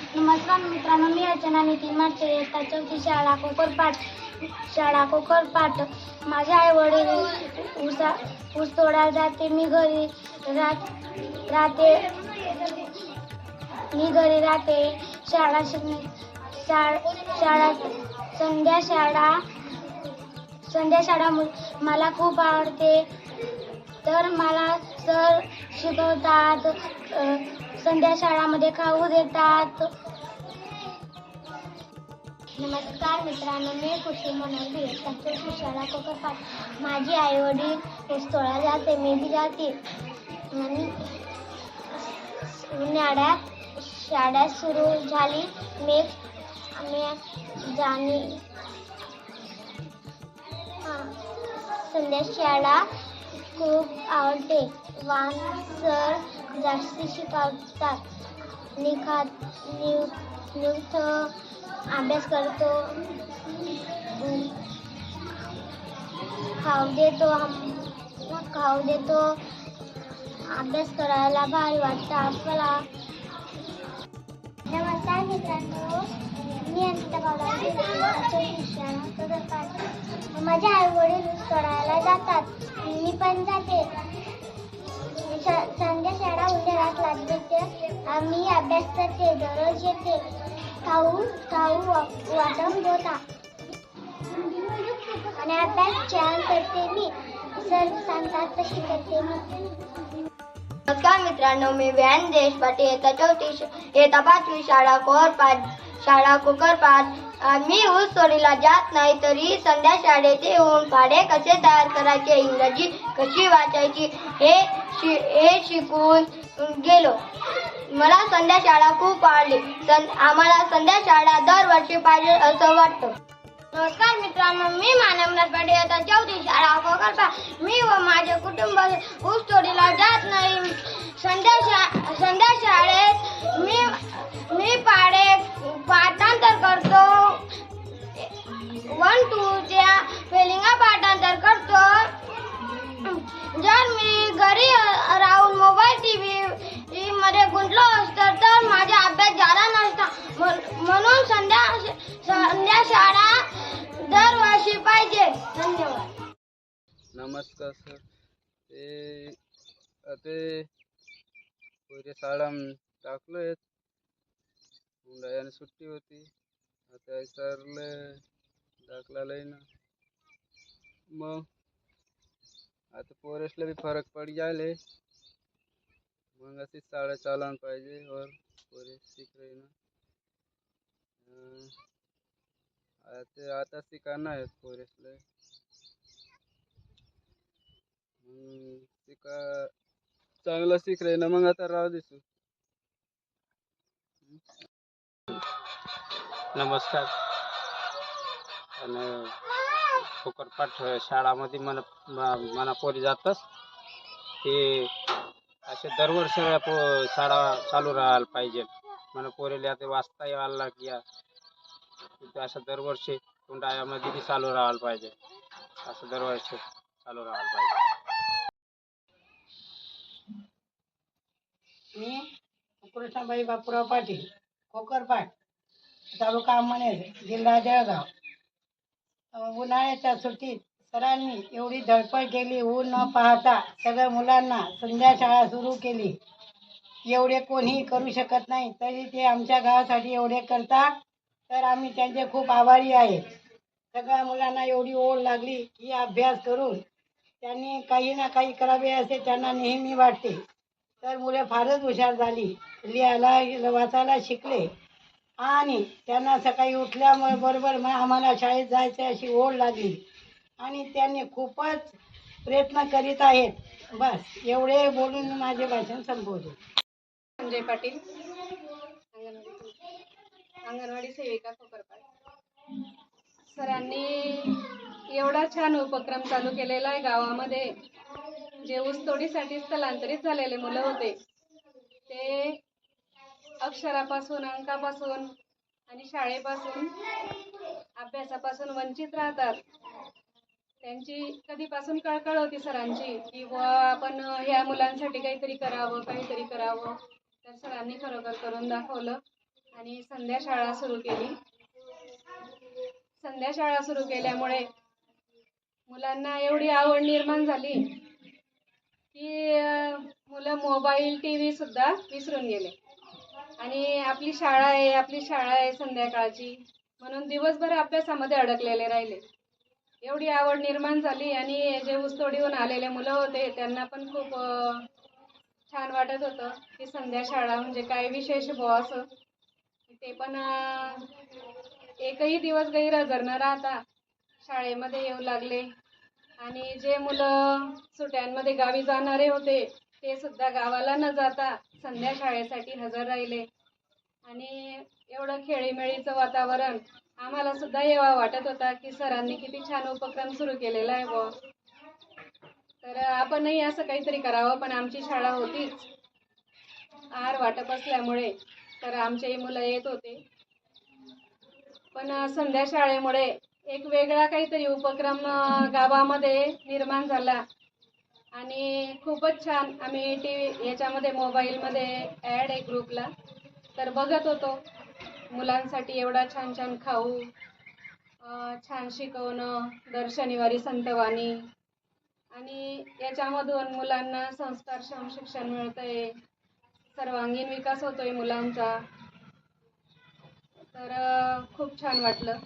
नमस्कार मित्रांनो मी अर्चना नितीन मागचे इयत्ता चौथी शाळा कोकरपाट शाळा कोकरपाट माझे आई वडील ऊसा ऊस तोडायला जाते मी घरी राहत राहते. मी घरी राहते. शाळा शिकणे शाळा शाळा संध्या शाळा संध्या शाळा मला खूप आवडते. तर मला सर शिकवतात संध्या शाळामध्ये खाऊ देतात. नमस्कार मित्रांनो मी खुशी म्हणाली त्यांची शाळा कोकरपाट माझी आई वडील सोळा जाते मी बी जाते आणि उन्हाळ्यात शाळा सुरू झाली. मी मी जाणी संध्या शाळा खूप आवडते. वान सर जास्त शिकवतात. निखात निव निवथ अभ्यास करतो. खाऊ देतो खाऊ देतो. अभ्यास करायला भारी वाटतं आपल्याला. नमस्कार मित्रांनो. मी अंकिता पावला माझे आई वडील करायला जातात. मी पण जाते. संध्या शाळा उन्हाळ्यात लागते आम्ही अभ्यास करते दररोज येते. खाऊ खाऊ वा- वाटप होता आणि अभ्यास छान करते मी. सर सांगतात तशी करते मी. नमस्कार मित्रांनो मी व्यान देशपाटी येता चौथी येता पाचवी शाळा कोरपाट शाळा कोकरपाट मी ऊस तोडीला जात नाही तरी संध्या शाळेत येऊन पाढे कसे तयार करायचे इंग्रजी कशी वाचायची हे शि- हे शिकून गेलो. मला संध्या शाळा खूप आवडली. सं आम्हाला संध्या शाळा दरवर्षी पाहिजे असं वाटतं. नमस्कार मित्रांनो मी मानवनाथ पाटील आता चौथी शाळा कोकरपा मी व माझे कुटुंब ऊस तोडीला जात नाही. संध्या शा संध्या शाळेत मी मी पाडे नमस्कार सर। ते ते पुढे शाळा टाकलोय उन्हाळ्याने सुट्टी होती। आता सरले दाखला लय ना मग आता पोरेसला बी फरक पड जायले। मग अशी शाळा चालवून पाहिजे और पोरे शिक ना। ते आता शिकाना आहेत पोरेसले शिका चांगलं शिक रे ना मग आता राहू दिसू नमस्कार. आणि फुकटपाठ शाळामध्ये मला म- मना पोरी जातच ते असे दरवर्षी शाळा चालू राहायला पाहिजे. मला पोरीला आता वाचता यायला लागल्या. तिथे असं दरवर्षी उन्हाळ्यामध्ये बी चालू राहायला पाहिजे. असं दरवर्षी चालू राहायला पाहिजे. मी कृष्णाबाई बापूराव पाटील कोकरपाट तालुका अंमनेर जिल्हा जळगाव. उन्हाळ्याच्या सुट्टीत सरांनी एवढी धडपड केली ऊन न पाहता सगळ्या मुलांना संध्या शाळा सुरू केली. एवढे कोणीही करू शकत नाही तरी ते आमच्या गावासाठी एवढे करता तर आम्ही त्यांचे खूप आभारी आहे. सगळ्या मुलांना एवढी ओढ लागली की अभ्यास करून त्यांनी काही ना काही करावे असे त्यांना नेहमी वाटते. तर मुले फारच हुशार झाली. लिहायला वाचायला शिकले. आणि त्यांना सकाळी उठल्यामुळे बरोबर मग आम्हाला शाळेत जायचे अशी ओढ लागली. आणि त्यांनी खूपच प्रयत्न करीत आहेत. बस एवढे बोलून माझे भाषण संपवतो. संजय पाटील. अंगणवाडी सेविका कोपरपाड सरांनी एवढा छान उपक्रम चालू केलेला आहे गावामध्ये. जे ऊसतोडीसाठी स्थलांतरित झालेले मुलं होते ते अक्षरापासून अंकापासून आणि शाळेपासून अभ्यासापासून वंचित राहतात. त्यांची कधीपासून कळकळ होती सरांची की आपण ह्या मुलांसाठी काहीतरी करावं काहीतरी करावं. तर सरांनी खरोखर करून दाखवलं. आणि संध्या शाळा सुरू केली. संध्या शाळा सुरू केल्यामुळे मुलांना एवढी आवड निर्माण झाली की मुलं मोबाईल टी व्ही सुद्धा विसरून गेले. आणि आपली शाळा आहे आपली शाळा आहे संध्याकाळची. म्हणून दिवसभर अभ्यासामध्ये अडकलेले राहिले. एवढी आवड निर्माण झाली आणि जे ऊसतोडीहून आलेले मुलं होते त्यांना पण खूप छान वाटत होतं की संध्या शाळा म्हणजे काय विशेष बुवा असं. ते पण एकही दिवस गैरहजर न राहता शाळेमध्ये येऊ लागले. आणि जे मुलं सुट्ट्यांमध्ये गावी जाणारे होते ते सुद्धा गावाला न जाता संध्या शाळेसाठी हजर राहिले. आणि एवढं खेळीमेळीचं वातावरण आम्हाला सुद्धा येवा वाटत होता की सरांनी किती छान उपक्रम सुरू केलेला आहे बुवा. तर आपणही असं काहीतरी करावं पण आमची शाळा होतीच. आहार वाटप असल्यामुळे तर आमचेही मुलं येत होते. पण संध्या शाळेमुळे एक वेगळा काहीतरी उपक्रम गावामध्ये निर्माण झाला. आणि खूपच छान आम्ही टी व्ही याच्यामध्ये मोबाईलमध्ये ॲड आहे ग्रुपला. तर बघत होतो. मुलांसाठी एवढा छान छान खाऊ छान शिकवणं दर शनिवारी संतवाणी. आणि याच्यामधून मुलांना संस्कारक्षम शिक्षण मिळतंय. सर्वांगीण विकास होतोय मुलांचा. तर खूप छान वाटलं.